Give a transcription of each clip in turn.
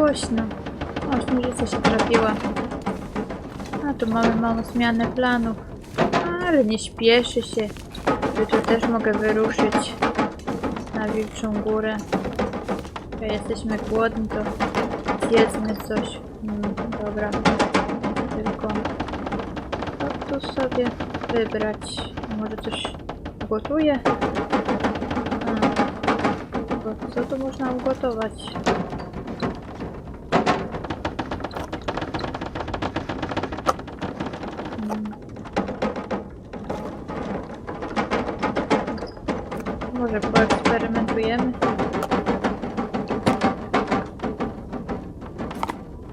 głośno. O, śnieżyca się trafiła. A tu mamy małą zmianę planów. Ale nie śpieszy się. Jutro też mogę wyruszyć na Wilczą Górę. Jak jesteśmy głodni, to zjedzmy coś. Mm, dobra. Tylko co tu sobie wybrać? Może coś ugotuję? A, bo co tu można ugotować? Może poeksperymentujemy?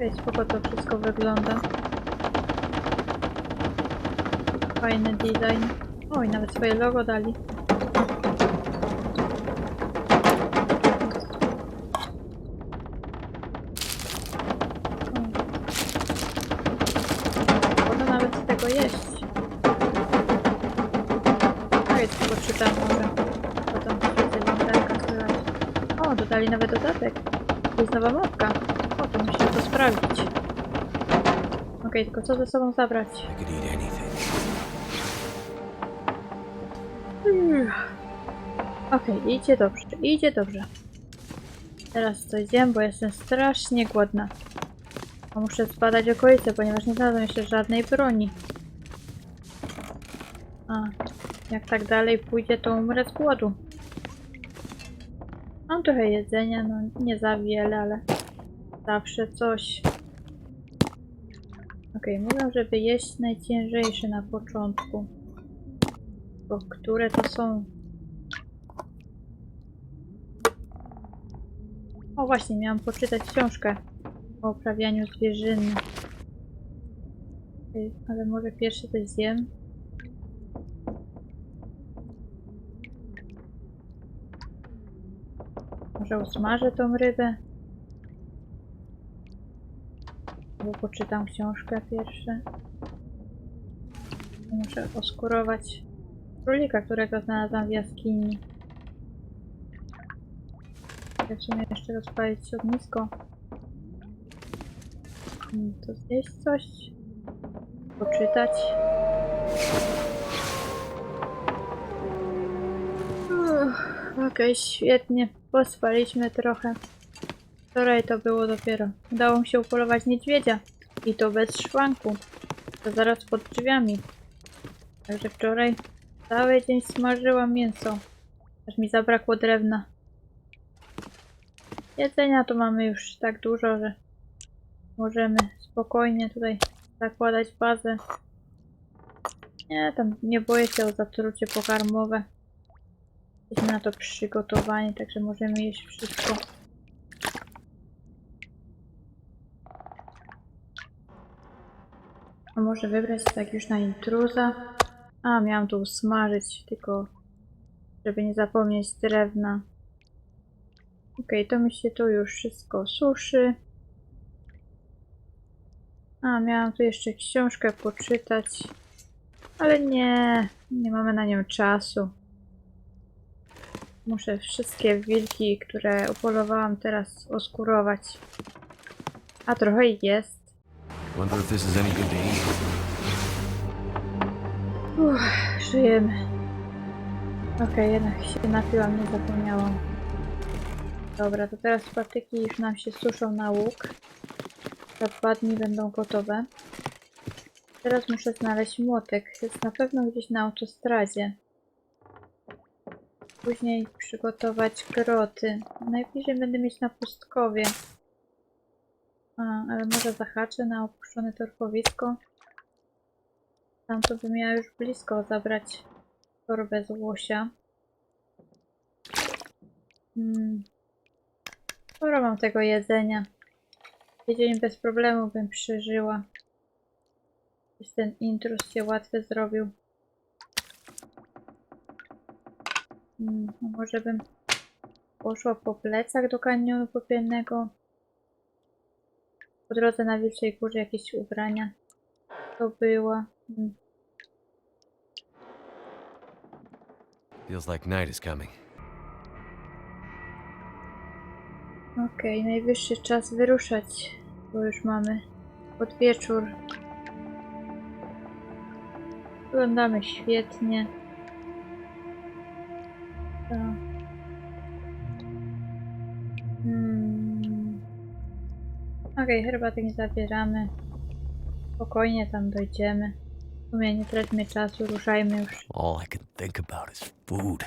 Ej, spoko to wszystko wygląda. Fajny design. Oj, nawet swoje logo dali. Nawet tego jeść. A jest tylko czytam może. Potem świecę lusterka słychać. O, dodali nowy dodatek. Jest nowa mapka. O, to musimy to sprawdzić. Okej, tylko co ze sobą zabrać? Anything. Okej, idzie dobrze, idzie dobrze. Teraz co zjem, bo jestem strasznie głodna. A muszę zbadać okolice, ponieważ nie znalazłem jeszcze żadnej broni. A, jak tak dalej pójdzie, to umrę z głodu. Mam trochę jedzenia, no nie za wiele, ale zawsze coś. Okej, mówią, żeby jeść najciężejsze na początku. Bo które to są? O właśnie, miałam poczytać książkę o uprawianiu zwierzyny. Ej, Ale może pierwszy coś zjem? Może usmażę tą rybę? Albo poczytam książkę pierwsze. Muszę oskurować królika, którego znalazłam w jaskini. Ja w sumie jeszcze rozpalić ognisko. Hmm, To zjeść coś? Poczytać? Okej, świetnie. Pospaliśmy trochę. Wczoraj to było dopiero. Udało mi się upolować niedźwiedzia. I to bez szwanku. To zaraz pod drzwiami. Także wczoraj cały dzień smażyłam mięso. Aż mi zabrakło drewna. Jedzenia to mamy już tak dużo, że możemy spokojnie tutaj zakładać bazę. Nie, tam nie boję się o zatrucie pokarmowe. Jesteśmy na to przygotowani, także możemy jeść wszystko. A może wybrać tak już na intruza? A, miałam tu usmażyć, tylko żeby nie zapomnieć drewna. Okej, to mi się tu już wszystko suszy. A, miałam tu jeszcze książkę poczytać. Ale nie, nie mamy na nią czasu. Muszę wszystkie wilki, które upolowałam teraz oskurować. A trochę ich jest. Wonder if this is any good to eat. Uff, żyjemy. Okej, jednak się napiłam, nie zapomniałam. Dobra, to teraz patyki już nam się suszą na łuk. Za dwa dni będą gotowe. Teraz muszę znaleźć młotek. Jest na pewno gdzieś na autostradzie. Później przygotować groty. Najbliżej będę mieć na pustkowie. A, ale może zahaczę na opuszczone torfowisko. Tam to bym miała już blisko zabrać torbę z łosia. Hmm. Sporo mam tego jedzenia. Tydzień bez problemu bym przeżyła. Ten intruz się łatwy zrobił. Hmm, może bym poszła po plecach do kanionu popielnego. Po drodze na Wilczej Górze jakieś ubrania. To była. Hmm. Feels like night is coming. Okej, najwyższy czas wyruszać, bo już mamy pod wieczór. Wyglądamy świetnie. Okej, herbaty nie zabieramy. Spokojnie tam dojdziemy. W sumie nie traćmy czasu, ruszajmy już. All I can think about is food.